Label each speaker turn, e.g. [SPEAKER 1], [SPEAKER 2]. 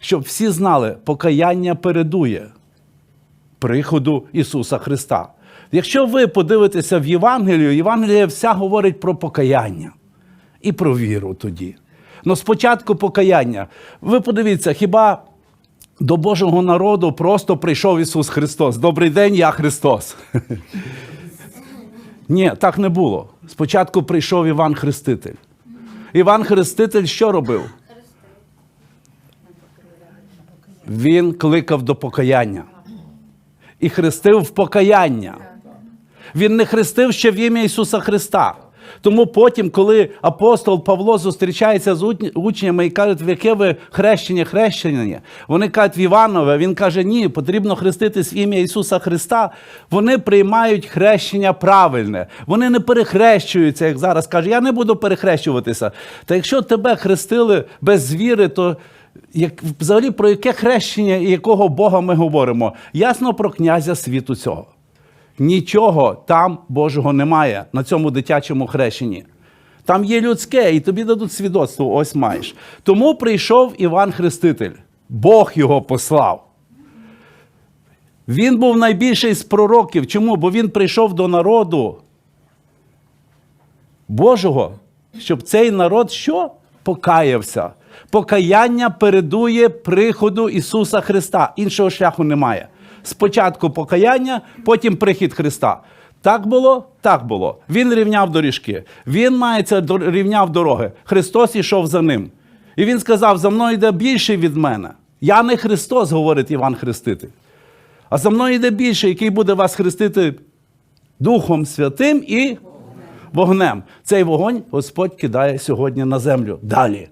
[SPEAKER 1] щоб всі знали, покаяння передує приходу Ісуса Христа. Якщо ви подивитеся в Євангелію, Євангелія вся говорить про покаяння і про віру тоді. Ну, спочатку покаяння. Ви подивіться, хіба до Божого народу просто прийшов Ісус Христос. Добрий день, я Христос. Ні, так не було. Спочатку прийшов Іван Хреститель. Іван Хреститель що робив? Він кликав до покаяння і хрестив в покаяння. Він не хрестив ще в ім'я Ісуса Христа. Тому потім, коли апостол Павло зустрічається з учнями і кажуть, в яке ви хрещення, хрещення, вони кажуть в Іванове, він каже, ні, потрібно хреститись в ім'я Ісуса Христа. Вони приймають хрещення правильне. Вони не перехрещуються, як зараз каже, я не буду перехрещуватися. Та якщо тебе хрестили без віри, то як, взагалі про яке хрещення і якого Бога ми говоримо? Ясно про князя світу цього. Нічого там Божого немає на цьому дитячому хрещенні. Там є людське, і тобі дадуть свідоцтво, ось маєш. Тому прийшов Іван Хреститель. Бог його послав. Він був найбільший з пророків. Чому? Бо він прийшов до народу Божого, щоб цей народ що? Покаявся. Покаяння передує приходу Ісуса Христа. Іншого шляху немає. Спочатку покаяння, потім прихід Христа. Так було? Так було. Він рівняв доріжки. Він мається рівняв дороги. Христос ішов за ним. І він сказав: за мною йде більший від мене. Я не Христос, говорить Іван Хреститель. А за мною йде більший, який буде вас хрестити Духом Святим і вогнем. Цей вогонь Господь кидає сьогодні на землю. Далі.